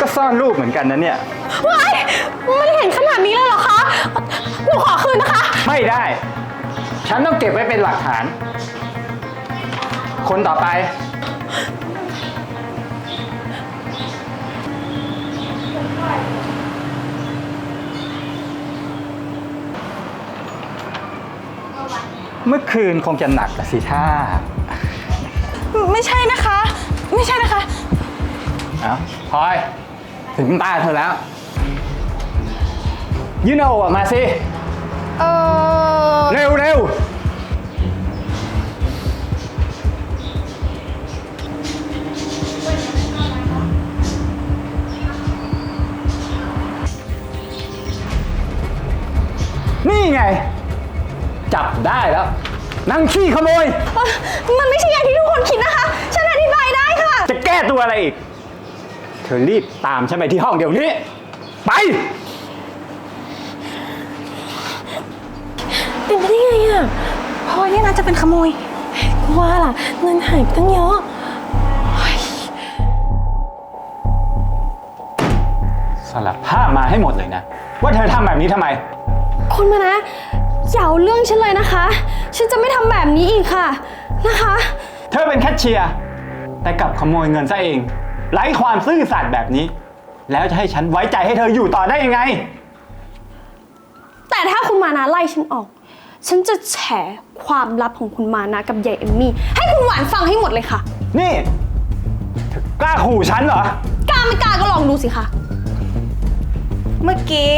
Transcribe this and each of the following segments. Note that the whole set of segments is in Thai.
ก็ซ่อนรูปเหมือนกันนะเนี่ย ว้ายมันเห็นขนาดนี้เลยเหรอคะ หนูขอคืนนะคะ ไม่ได้ ฉันต้องเก็บไว้เป็นหลักฐาน คนต่อไป เมื่อคืนคงจะหนักละสิท่าไม่ใช่นะคะ ไม่ใช่นะคะ เอ้าพลอย ถึงตาเธอแล้ว ยื่นเอาออกมาสิ เออเร็วเร็วนี่ไง จับได้แล้วนางขี้ขโมย มันไม่ใช่อย่างที่ทุกคนคิดนะคะ ฉันอธิบายได้ค่ะ จะแก้ตัวอะไรอีก เธอรีบตามฉันไปที่ห้องเดี๋ยวนี้ ไป เป็นไปได้ไงอะพลอยเนี่ยนะจะเป็นขโมยกูว่าล่ะ เงินหายไปตั้งเยอะเฮ้ยสลับภาพมาให้หมดเลยนะ ว่าเธอทำแบบนี้ทำไม คุณมานะอย่าเอาเรื่องฉันเลยนะคะ ฉันจะไม่ทำแบบนี้อีกค่ะ นะคะ เธอเป็นแคชเชียร์แต่กลับขโมยเงินซะเอง ไร้ความซื่อสัตย์แบบนี้ แล้วจะให้ฉันไว้ใจให้เธออยู่ต่อได้ยังไง แต่ถ้าคุณมานะไล่ฉันออก ฉันจะแฉความลับของคุณมานะกับยายเอมมี่ ให้คุณหวานฟังให้หมดเลยค่ะ นี่เธอกล้าขู่ฉันเหรอ กล้าไม่กล้าก็ลองดูสิคะเมื่อกี้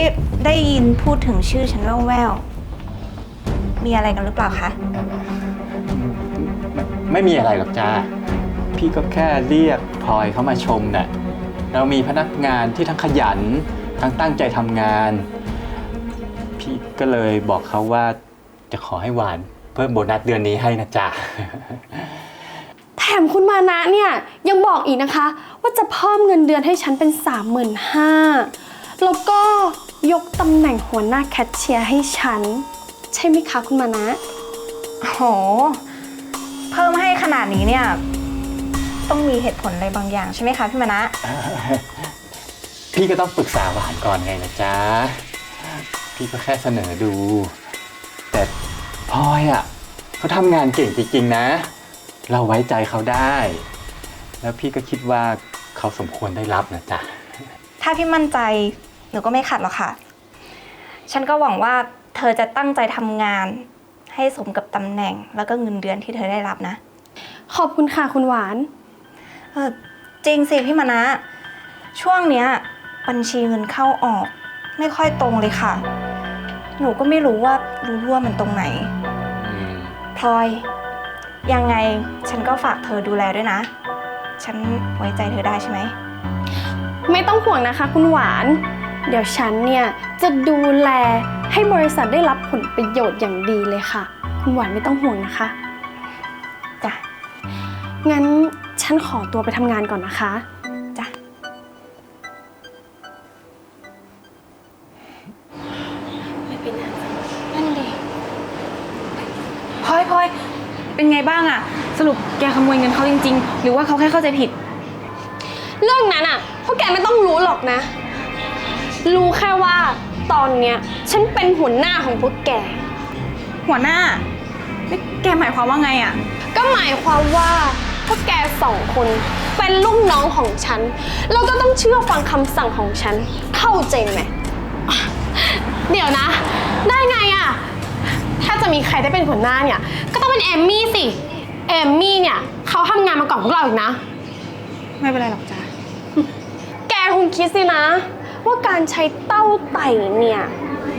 ได้ยินพูดถึงชื่อฉันแว่วๆมีอะไรกันหรือเปล่าคะ ไม่มีอะไรหรอกจ้า พี่ก็แค่เรียกพลอยเขามาชมน่ะเรามีพนักงานที่ทั้งขยัน ทั้งตั้งใจทำงาน พี่ก็เลยบอกเขาว่าจะขอให้หวานเพิ่มโบนัสเดือนนี้ให้นะจ๊ะ แถมคุณมานะเนี่ยยังบอกอีกนะคะ ว่าจะเพิ่มเงินเดือนให้ฉันเป็น 35,000แล้วก็ยกตำแหน่งหัวหน้าแคชเชียร์ให้ฉัน ใช่ไหมคะคุณมานะ โห เพิ่มให้ขนาดนี้เนี่ย ต้องมีเหตุผลอะไรบางอย่างใช่ไหมคะพี่มณะพี่ก็ต้องปรึกษาหวานก่อนไงนะจ๊ะ พี่ก็แค่เสนอดู แต่พลอยอะเขาทำงานเก่งจริงๆนะ เราไว้ใจเขาได้ แล้วพี่ก็คิดว่าเขาสมควรได้รับนะจ๊ะ ถ้าพี่มั่นใจหนูก็ไม่ขัดหรอกค่ะ ฉันก็หวังว่าเธอจะตั้งใจทำงาน ให้สมกับตำแหน่งแล้วก็เงินเดือนที่เธอได้รับนะ ขอบคุณค่ะคุณหวาน เออจริงสิพี่มณะช่วงเนี้ย บัญชีเงินเข้าออก ไม่ค่อยตรงเลยค่ะ หนูก็ไม่รู้ว่ารู้รั่วมันตรงไหนอืมพลอย ยังไงฉันก็ฝากเธอดูแลด้วยนะ ฉันไว้ใจเธอได้ใช่ไหม ไม่ต้องห่วงนะคะคุณหวาน เดี๋ยวฉันเนี่ย จะดูแลให้บริษัทได้รับผลประโยชน์อย่างดีเลยค่ะ คุณหวานไม่ต้องห่วงนะคะ จ้ะ งั้น ฉันขอตัวไปทำงานก่อนนะคะ จ้ะ ไม่เป็นไรนั่นเด็กพลอยพลอยเป็นไงบ้างอะสรุปแกขโมยเงินเขาจริง ๆ หรือว่าเขาแค่เข้าใจผิด เรื่องนั้นอะพวกแกไม่ต้องรู้หรอกนะ รู้แค่ว่าตอนเนี้ยฉันเป็นหัวหน้าของพวกแก หัวหน้านี่แกหมายความว่าไงอะก็หมายความว่าพ วกแกสองคน เป็นลูกน้องของฉัน แล้วก็ต้องเชื่อฟังคำสั่งของฉัน เข้าใจไหมอะเดี๋ยวนะ ได้ไงอะถ้าจะมีใครได้เป็นหัวหน้าเนี่ย ก็ต้องเป็นเอมมี่สิ เอมมี่เนี่ยเขาทำงานมาก่อนพวกเราอีกนะ ไม่เป็นไรหรอกจ้าแกคงคิดสินะ ว่าการใช้เต้าไต่เนี่ย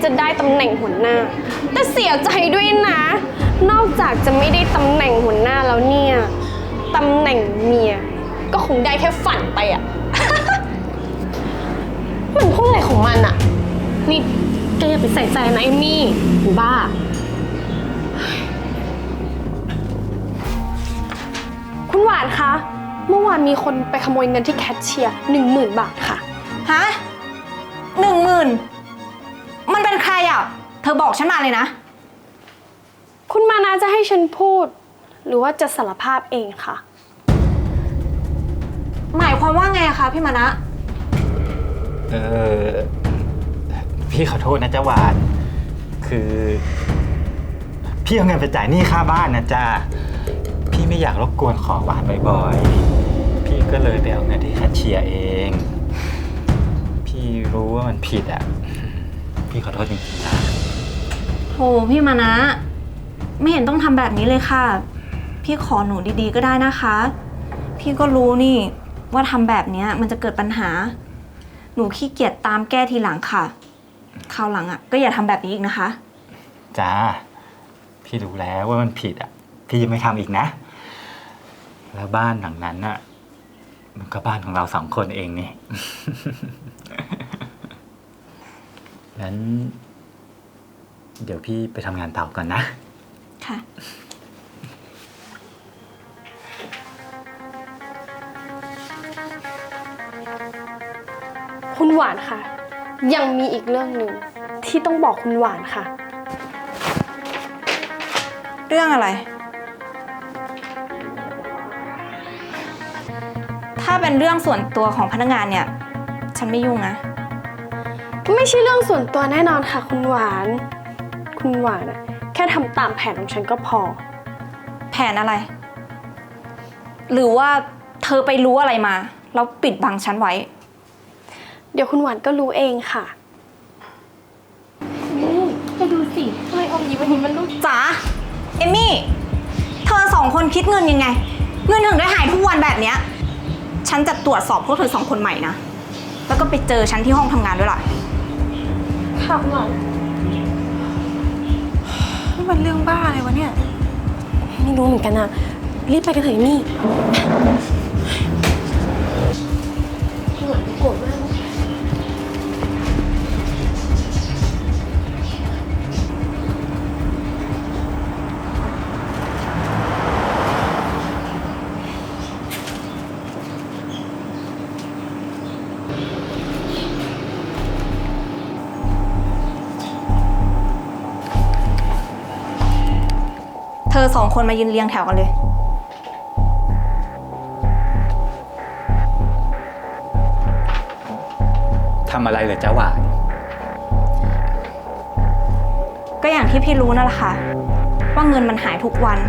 จะได้ตำแหน่งหัวหน้า แต่เสียใจด้วยนะ นอกจากจะไม่ได้ตำแหน่งหัวหน้าแล้วเนี่ยตำ แหน่งเมีย ก็คงได้แค่ฝันไปอะ มันพูดอะไรของมันอะนี่แกอย่าไปใส่ใจนะเอมมี่หนูบ้า คุณหวานคะ เมื่อวานมีคนไปขโมยเงินที่แคชเชียร์หนึ่งหมื่นบาทค่ะ ฮะหนึ่งหมื่นมันเป็นใครอะ เธอบอกฉันมาเลยนะ คุณมานาจะให้ฉันพูด หรือว่าจะสารภาพเองค่ะ หมายความว่าไงอะคะพี่มณะเออพี่ขอโทษนะจ๊ะหวาน คือ พี่เอาเงินไปจ่ายหนี้ค่าบ้านนะจ๊ะพี่ไม่อยากรบกวนขอหวานบ่อยๆ พี่ก็เลยไปเอาเงินที่แคชเชียร์เอง พี่รู้ว่ามันผิดอะ พี่ขอโทษจริงๆนะ โหพี่มานะ ไม่เห็นต้องทำแบบนี้เลยค่ะ พี่ขอหนูดีๆก็ได้นะคะ พี่ก็รู้นี่ ว่าทำแบบเนี้ยมันจะเกิดปัญหา หนูขี้เกียจตามแก้ทีหลังค่ะ คราวหลังอะ ก็อย่าทำแบบนี้อีกนะคะ จ้า พี่รู้แล้วว่ามันผิดอะ พี่จะไม่ทำอีกนะ แล้วบ้านหลังนั้นอะ มันก็บ้านของเราสองคนเองนี่ งั้น เดี๋ยวพี่ไปทำงานต่อก่อนนะ ค่ะ คุณหวานค่ะ ยังมีอีกเรื่องหนึ่งที่ต้องบอกคุณหวานค่ะ เรื่องอะไร ถ้าเป็นเรื่องส่วนตัวของพนักงานเนี่ย ฉันไม่ยุ่งนะ ไม่ใช่เรื่องส่วนตัวแน่นอนค่ะ คุณหวาน คุณหวานอะแค่ทำตามแผนของฉันก็พอ แผนอะไร หรือว่าเธอไปรู้อะไรมา แล้วปิดบังฉันไว้ เดี๋ยวคุณหวานก็รู้เองค่ะ นี่ไปดูสิทำไมอมยิ้มวันนี้มันลูกจ๋าเอมี่ เธอสองคนคิดเงินยังไง เงินถึงได้หายทุกวันแบบเนี้ย ฉันจะตรวจสอบพวกเธอสองคนใหม่นะ แล้วก็ไปเจอฉันที่ห้องทำงานด้วยล่ะค่ะคุณหวานนี่มันเรื่องบ้าอะไรวะเนี่ย ไม่รู้เหมือนกันอะรีบไปกันเถอะเอมี่คุณหวานโกรธมาก เธอสองคนมายืนเรียงแถวกันเลย ทำอะไรเหรอจ้าหวาน ก็อย่างที่พี่รู้นั่นแหละค่ะ ว่าเงินมันหายทุกวัน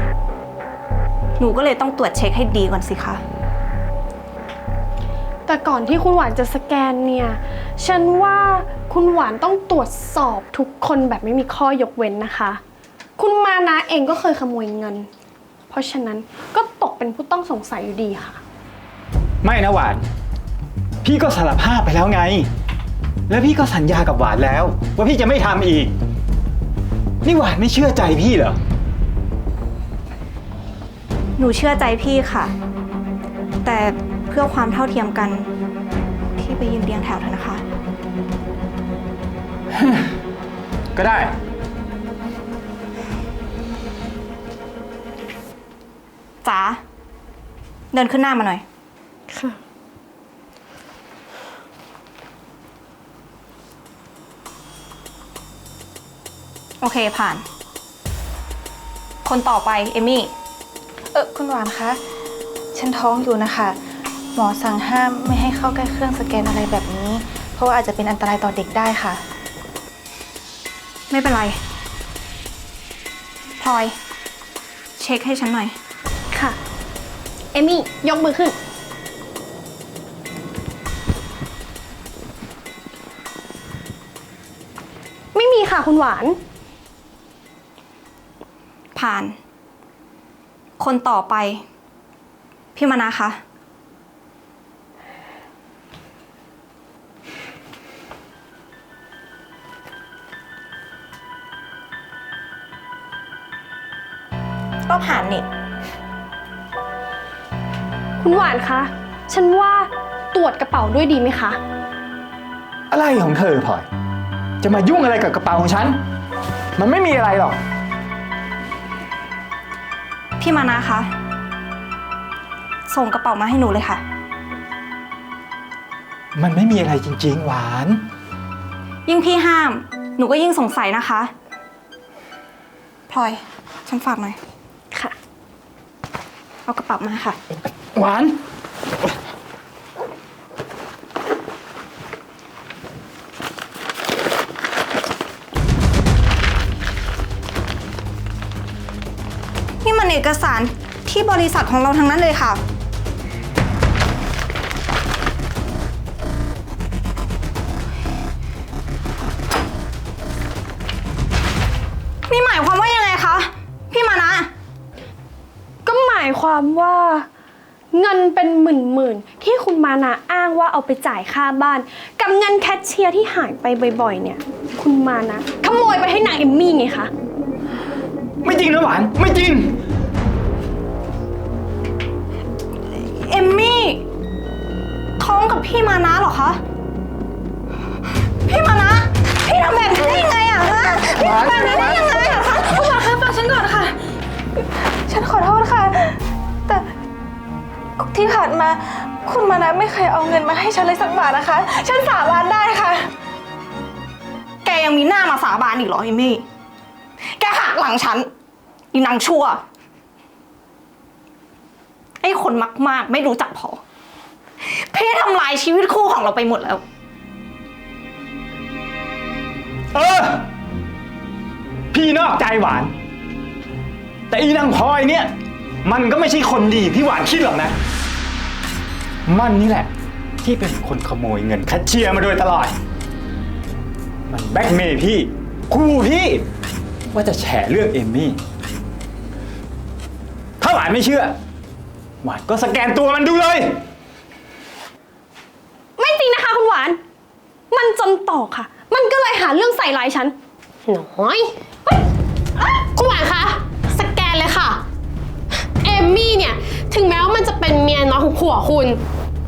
หนูก็เลยต้องตรวจเช็คให้ดีก่อนสิคะ แต่ก่อนที่คุณหวานจะสแกนเนี่ย ฉันว่าคุณหวานต้องตรวจสอบทุกคนแบบไม่มีข้อยกเว้นนะคะ คุณมานะเองก็เคยขโมยเงิน เพราะฉะนั้นก็ตกเป็นผู้ต้องสงสัยอยู่ดีค่ะ ไม่นะหวาน พี่ก็สารภาพไปแล้วไง แล้วพี่ก็สัญญากับหวานแล้ว ว่าพี่จะไม่ทำอีก นี่หวานไม่เชื่อใจพี่เหรอ หนูเชื่อใจพี่ค่ะ แต่ เพื่อความเท่าเทียมกันพี่ไปยืนเรียงแถวเถอะนะคะ ก็ได้ จ๋า เดินขึ้นหน้ามาหน่อย ค่ะ โอเคผ่าน คนต่อไป เอมี่ เออคุณหวานคะ ฉันท้องอยู่นะคะ หมอสั่งห้ามไม่ให้เข้าใกล้เครื่องสแกนอะไรแบบนี้ เพราะว่าอาจจะเป็นอันตรายต่อเด็กได้ค่ะ ไม่เป็นไรพลอย เช็คให้ฉันหน่อย ค่ะ เอมี่ ยกมือขึ้น ไม่มีค่ะคุณหวาน ผ่าน คนต่อไป พี่มานะคะ ก็ผ่านนี่ คุณหวานคะ ฉันว่าตรวจกระเป๋าด้วยดีไหมคะ อะไรของเธอพลอย จะมายุ่งอะไรกับกระเป๋าของฉัน มันไม่มีอะไรหรอก พี่มานะคะ ส่งกระเป๋ามาให้หนูเลยค่ะ มันไม่มีอะไรจริง ๆ หวาน ยิ่งพี่ห้าม หนูก็ยิ่งสงสัยนะคะพลอย ฉันฝากหน่อยค่ะากระเป๋ามาค่ะ หวาน นี่มันเอกสารที่บริษัทของเราทั้งนั้นเลยค่ะ ความว่าเงินเป็นหมื่นหมื่นๆที่คุณมานาอ้างว่าเอาไปจ่ายค่าบ้าน กับเงินแคชเชียร์ที่หายไปบ่อยๆ เนี่ย คุณมานะขโมยไปให้นางเอมมี่ไงคะ ไม่จริงนะหวาน ไม่จริง เอมมี่ ท้องกับพี่มานะเหรอคะ พี่มานะ พี่ทำแบบนี้ได้ยังไงอะฮะพี่ทำแบบนี้ได้ยังไงอะคะคุณหวานคะฟังฉันก่อนค่ะ ฉันขอโทษค่ะแต่ ที่ผ่านมา คุณมานะไม่เคยเอาเงินมาให้ฉันเลยสักบาทนะคะ ฉันสาบานได้ค่ะ แกยังมีหน้ามาสาบานอีกเหรอเอมมี่ แกหักหลังฉันอีนางชั่ว ไอ้คนมาก ๆ ไม่รู้จักพอ พี่ทำลายชีวิตคู่ของเราไปหมดแล้ว เออ พี่นอกใจหวาน แต่อีนางพลอยเนี่ย มันก็ไม่ใช่คนดีที่หวานคิดหรอกนะ มันนี่แหละ ที่เป็นคนขโมยเงินแคชเชียร์มาโดยตลอด มันแบล็กเมย์พี่คู่พี่ ว่าจะแฉเรื่องเอมมี่ ถ้าหวานไม่เชื่อ หวานก็สแกนตัวมันดูเลย ไม่จริงนะคะคุณหวาน มันจนต่อค่ะ มันก็เลยหาเรื่องใส่ร้ายฉันน้อยเฮ้ยเอ้ยคุณหวานคะ ผัวคุณ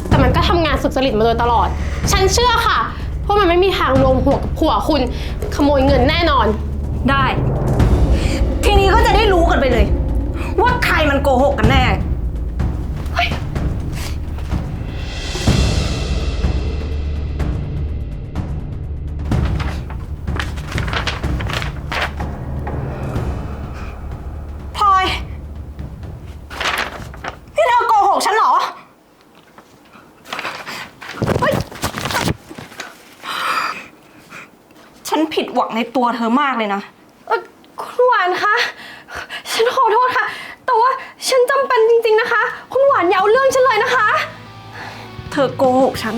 แต่มันก็ทำงานสุจริตมาโดยตลอด ฉันเชื่อค่ะว่ามันไม่มีทางรวมหัวกับผัวคุณ ขโมยเงินแน่นอน ได้ ทีนี้ก็จะได้รู้กันไปเลย ว่าใครมันโกหกกันแน่ ในตัวเธอมากเลยนะ เอ่อคุณหวานคะ ฉันขอโทษค่ะ แต่ว่าฉันจำเป็นจริงๆนะคะ คุณหวานอย่าเอาเรื่องฉันเลยนะคะ เธอโกหกฉัน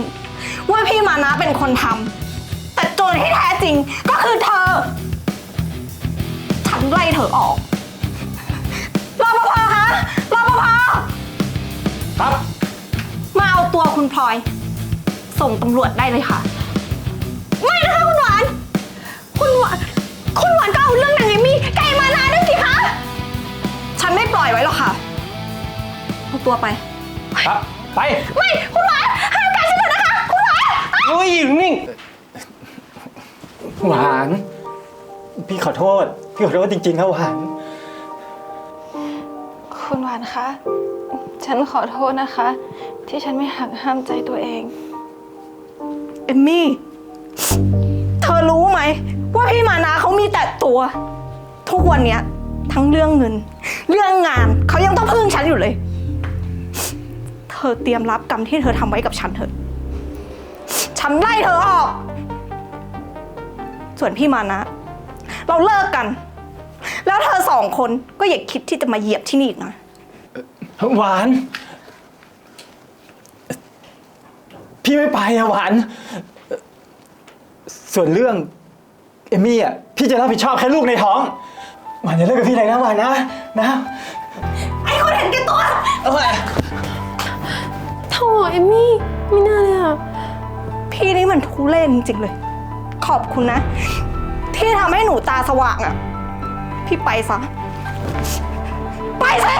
ว่าพี่มานะเป็นคนทำแต่โจรที่แท้จริงก็คือเธอ ฉันไล่เธอออกรปภคะรปภครับ มาเอาตัวคุณพลอย ส่งตำรวจได้เลยค่ะ คุณหวานคุณหวานก็เอาเรื่องนางเอมี่ไก่มานาด้วยสิคะ ฉันไม่ปล่อยไว้หรอกค่ะ เอาตัวไป ครับไปไม่ คุณหวานห้ามการฉันเถอะนะคะ คุณหวาน เฮ้ยนิ่งหวาน พี่ขอโทษ พี่ขอโทษจริงๆนะหวาน คุณหวานคะ ฉันขอโทษนะคะ ที่ฉันไม่หักห้ามใจตัวเอง เอมมี่ เธอรู้ไหม ว่าพี่มานาเขามีแต่ตัว ทุกวันเนี้ยทั้งเรื่องเงิน เรื่องงานเขายังต้องพึ่งฉันอยู่เลย เธอเตรียมรับกรรมที่เธอทำไว้กับฉันเถอะ ฉันไล่เธอออก ส่วนพี่มานะ เราเลิกกัน แล้วเธอสองคนก็อย่าคิดที่จะมาเหยียบที่นี่อีกนะ หวาน พี่ไม่ไปอะหวาน ส่วนเรื่อง เอมมี่อะพี่จะรับผิดชอบแค่ลูกในท้องหวานอย่าเลิกกับพี่เลยนะหวานนะนะไอ้คนเห็นแก่ตัวเอาไว้โถเอมมี่ไม่น่าเลยอะพี่นี่มันทุเล่นจริงๆเลย ขอบคุณนะ ที่ทำให้หนูตาสว่างอะ่ะ พี่ไปซะ ไปสิ